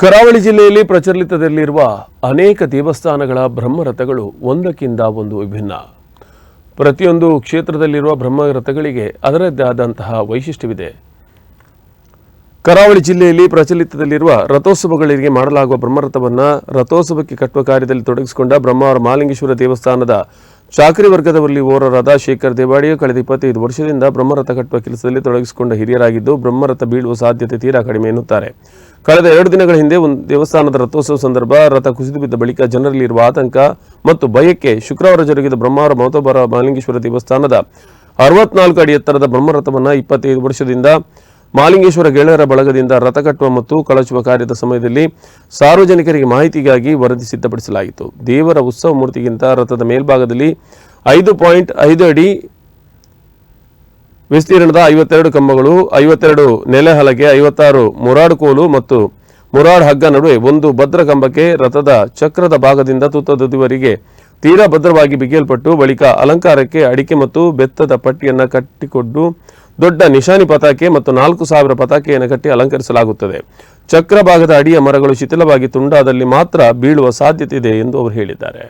ಕರಾವಳಿ ಜಿಲ್ಲೆಯಲ್ಲಿ ಪ್ರಚಲಿತದಲ್ಲಿರುವ ಅನೇಕ ದೇವಸ್ಥಾನಗಳ ಬ್ರಹ್ಮರಥಗಳು ಒಂದಕ್ಕಿಂತ ಒಂದು ವಿಭಿನ್ನ. ಪ್ರತಿಯೊಂದು ಕ್ಷೇತ್ರದಲ್ಲಿರುವ ಬ್ರಹ್ಮರಥಗಳಿಗೆ ಅದರದ್ದೇ ಆದಂತಹ ವೈಶಿಷ್ಟ್ಯವಿದೆ. ಕರಾವಳಿ ಜಿಲ್ಲೆಯಲ್ಲಿ ಪ್ರಚಲಿತದಲ್ಲಿರುವ ರಥೋತ್ಸವಗಳಿಗೆ ಮಾಡಲಾಗುವ ಬ್ರಹ್ಮರಥವನ್ನು ರಥೋತ್ಸವಕ್ಕೆ ಕಟ್ಟುವ ಕಾರ್ಯದಲ್ಲಿ ತೊಡಗಿಸಿಕೊಂಡ ಬ್ರಹ್ಮಾವರ ಮಾಲಿಂಗೇಶ್ವರ ದೇವಸ್ಥಾನದ ಚಾಕರಿ ವರ್ಗದವರಲ್ಲಿ ಓರರಾದ ಶೇಖರ್ ದೇವಾಡಿಯ ಕಳೆದ ಇಪ್ಪತ್ತೈದು ವರ್ಷದಿಂದ ಬ್ರಹ್ಮರಥ ಕಟ್ಟುವ ಕೆಲಸದಲ್ಲಿ ತೊಡಗಿಸಿಕೊಂಡ ಹಿರಿಯರಾಗಿದ್ದು, ಬ್ರಹ್ಮರಥ ಬೀಳುವ ಸಾಧ್ಯತೆ ತೀರಾ ಕಡಿಮೆ ಎನ್ನುತ್ತಾರೆ. ಕಳೆದ ಎರಡು ದಿನಗಳ ಹಿಂದೆ ಒಂದು ದೇವಸ್ಥಾನದ ರಥೋತ್ಸವ ಸಂದರ್ಭ, ರಥ ಕುಸಿದು ಬಿದ್ದ ಬಳಿಕ ಜನರಲ್ಲಿ ಇರುವ ಆತಂಕ ಮತ್ತು ಭಯಕ್ಕೆ ಶುಕ್ರವಾರ ಜರುಗಿದ ಬ್ರಹ್ಮಾವರ ಮಹತೋಬರ ಮಾಲಿಂಗೇಶ್ವರ ದೇವಸ್ಥಾನದ ಅರವತ್ನಾಲ್ಕು ಅಡಿ ಎತ್ತರದ ಬ್ರಹ್ಮರಥವನ್ನು ಇಪ್ಪತ್ತೈದು ವರ್ಷದಿಂದ ಮಾಲಿಂಗೇಶ್ವರ ಗೆಳೆಯರ ಬಳಗದಿಂದ ರಥ ಕಟ್ಟುವ ಮತ್ತು ಕಳಚುವ ಕಾರ್ಯದ ಸಮಯದಲ್ಲಿ ಸಾರ್ವಜನಿಕರಿಗೆ ಮಾಹಿತಿಗಾಗಿ ವರದಿ ಸಿದ್ಧಪಡಿಸಲಾಯಿತು. ದೇವರ ಉತ್ಸವ ಮೂರ್ತಿಗಿಂತ ರಥದ ಮೇಲ್ಭಾಗದಲ್ಲಿ ಐದು ಪಾಯಿಂಟ್ ಐದು ಅಡಿ ವಿಸ್ತೀರ್ಣದ ಐವತ್ತೆರಡು ಕಂಬಗಳು, ಐವತ್ತೆರಡು ನೆಲೆ ಹಲಗೆ, ಐವತ್ತಾರು ಮುರಾಡ್ ಕೋಲು ಮತ್ತು ಮುರಾಡ್ ಹಗ್ಗ ನಡುವೆ ಒಂದು ಭದ್ರ ಕಂಬಕ್ಕೆ ರಥದ ಚಕ್ರದ ಭಾಗದಿಂದ ತುತ್ತದುವರಿಗೆ ತೀರಾ ಭದ್ರವಾಗಿ ಬಿಗಿಯಲ್ಪಟ್ಟು ಬಳಿಕ ಅಲಂಕಾರಕ್ಕೆ ಅಡಿಕೆ ಮತ್ತು ಬೆತ್ತದ ಪಟ್ಟಿಯನ್ನು ಕಟ್ಟಿಕೊಂಡು ದೊಡ್ಡ ನಿಶಾನಿ ಪತಾಕೆ ಮತ್ತು ನಾಲ್ಕು ಸಾವಿರ ಪತಾಕೆಯನ್ನು ಕಟ್ಟಿ ಅಲಂಕರಿಸಲಾಗುತ್ತದೆ. ಚಕ್ರ ಭಾಗದ ಅಡಿಯ ಮರಗಳು ಶಿಥಿಲವಾಗಿ ತುಂಡಾದಲ್ಲಿ ಮಾತ್ರ ಬೀಳುವ ಸಾಧ್ಯತೆ ಇದೆ ಎಂದು ಅವರು ಹೇಳಿದ್ದಾರೆ.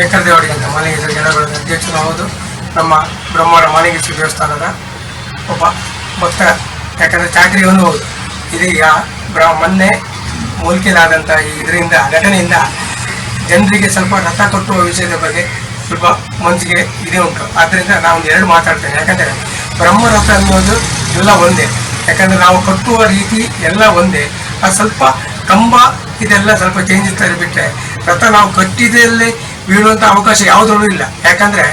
ಶೇಖರ್ ದೇವಾಡಿ ಅಂತ ಮಾಲಿಂಗೇಶ್ವರ ಜನಗಳ ಅಧ್ಯಕ್ಷರು ಹೌದು. ನಮ್ಮ ಬ್ರಹ್ಮಾವರ ಮಾಲಿಂಗೇಶ್ವರ ದೇವಸ್ಥಾನದ ಒಬ್ಬ ಭಕ್ತ. ಯಾಕಂದರೆ ಚಾಕ್ರಿಯವನು ಹೌದು. ಇದೀಗ ಬ್ರ ಮೊನ್ನೆ ಮೂಲಿಕೆಲಾದಂಥ ಈ ಇದರಿಂದ, ಘಟನೆಯಿಂದ ಜನರಿಗೆ ಸ್ವಲ್ಪ ರಥ ಕಟ್ಟುವ ವಿಷಯದ ಬಗ್ಗೆ ಸ್ವಲ್ಪ ಮನಸ್ಸಿಗೆ ಇದೇ ಉಂಟು. ಆದ್ದರಿಂದ ನಾವು ಎರಡು ಮಾತಾಡ್ತೇನೆ. ಯಾಕಂದರೆ ಬ್ರಹ್ಮರಥ ಅನ್ನೋದು ಎಲ್ಲ ಒಂದೇ. ಯಾಕಂದರೆ ನಾವು ಕಟ್ಟುವ ರೀತಿ ಎಲ್ಲ ಒಂದೇ. ಅದು ಸ್ವಲ್ಪ ಕಂಬ ಇದೆಲ್ಲ ಸ್ವಲ್ಪ ಚೇಂಜಸ್ ಬಿಟ್ಟರೆ ರಥ ನಾವು ಕಟ್ಟಿದಲ್ಲಿ ಬೀಳುವಂಥ ಅವಕಾಶ ಯಾವುದ್ರಲ್ಲೂ ಇಲ್ಲ. ಯಾಕಂದರೆ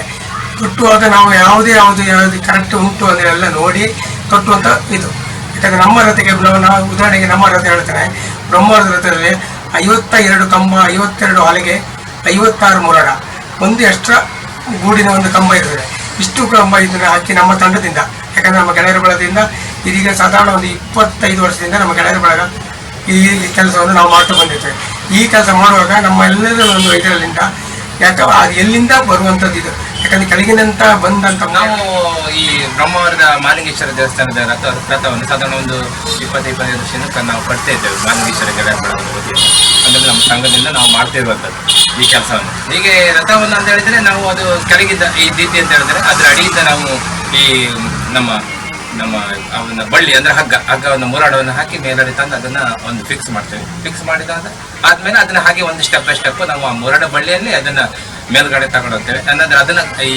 ಕಟ್ಟುವಾಗ ನಾವು ಯಾವುದೇ ಯಾವುದು ಯಾವುದು ಕರೆಕ್ಟ್ ಉಂಟು ಅದನ್ನೆಲ್ಲ ನೋಡಿ ಕಟ್ಟುವಂಥ ಇದು. ಯಾಕಂದರೆ ನಮ್ಮ ರಥಕ್ಕೆ ನಾವು ಉದಾಹರಣೆಗೆ ನಮ್ಮ ರಥ ಹೇಳ್ತಾರೆ ಬ್ರಹ್ಮರದ ರಥದಲ್ಲಿ ಐವತ್ತ ಎರಡು ಕಂಬ, ಐವತ್ತೆರಡು ಹಲಗೆ ಐವತ್ತಾರು ಮುರಡ. ಒಂದು ಎಕ್ಸ್ಟ್ರಾ ಗೂಡಿನ ಒಂದು ಕಂಬ ಇರ್ತದೆ. ಇಷ್ಟು ಕಂಬ ಇದನ್ನು ಹಾಕಿ ನಮ್ಮ ತಂಡದಿಂದ, ಯಾಕಂದರೆ ನಮ್ಮ ಗೆಳೆಯರ ಬಳದಿಂದ ಇದೀಗ ಸಾಧಾರಣ ಒಂದು ಇಪ್ಪತ್ತೈದು ವರ್ಷದಿಂದ ನಮ್ಮ ಗೆಳೆಯರ ಬಳಗ ಈ ಕೆಲಸವನ್ನು ನಾವು ಮಾಡ್ತಾ ಬಂದಿರ್ತೇವೆ ಈ ಕೆಲಸ ಮಾಡುವಾಗ ನಮ್ಮ ಎಲ್ಲರೂ ಒಂದು ಇದರಲ್ಲಿಂದ ಯಾಕೆ ಅದು ಎಲ್ಲಿಂದ ಬರುವಂಥದ್ದು ಇದು? ಯಾಕಂದ್ರೆ ಕೆಳಗಿನಂತ ಬಂದಂತ ನಾವು ಈ ಬ್ರಹ್ಮಾವರದ ಮಾಲಿಂಗೇಶ್ವರ ದೇವಸ್ಥಾನದ ರಥ, ರಥವನ್ನು ಸಾಧಾರಣ ಒಂದು ಇಪ್ಪತ್ತು ಇಪ್ಪತ್ತೈದು ವರ್ಷದಿಂದ ನಾವು ಕಟ್ತಾ ಇದ್ದೇವೆ, ಮಾಲಿಂಗೇಶ್ವರ ವತಿಯಿಂದ ಅಂದರೆ ನಮ್ಮ ಸಂಘದಿಂದ ನಾವು ಮಾಡ್ತಾ ಇರುವಂಥದ್ದು ಈ ಕೆಲಸವನ್ನು. ಹೀಗೆ ರಥವನ್ನು ಅಂತ ಹೇಳಿದ್ರೆ ನಾವು ಅದು ಕೆಳಗಿದ್ದ ಈ ದೀತಿ ಅಂತ ಹೇಳಿದ್ರೆ ಅದರ ಅಡಿಯಿಂದ ನಾವು ಈ ನಮ್ಮ ನಮ್ಮ ಅವನ ಬಳ್ಳಿ, ಅಂದ್ರೆ ಹಗ್ಗ ಹಗ್ಗವನ್ನು ಮುರಾಡವನ್ನು ಹಾಕಿ ಮೇಲಡೆ ತಂದು ಅದನ್ನ ಒಂದು ಫಿಕ್ಸ್ ಮಾಡ್ತೇವೆ. ಫಿಕ್ಸ್ ಮಾಡಿದಾಗ ಆದ್ಮೇಲೆ ಅದನ್ನ ಹಾಗೆ ಒಂದು ಸ್ಟೆಪ್ ಬೈ ಸ್ಟೆಪ್ ನಾವು ಆ ಮುರಾಡ ಬಳ್ಳಿಯಲ್ಲಿ ಅದನ್ನ ಮೇಲ್ಗಡೆ ತಗೊಂಡು ಹೋಗ್ತೇವೆ. ಅಂದ್ರೆ ಅದನ್ನ ಈ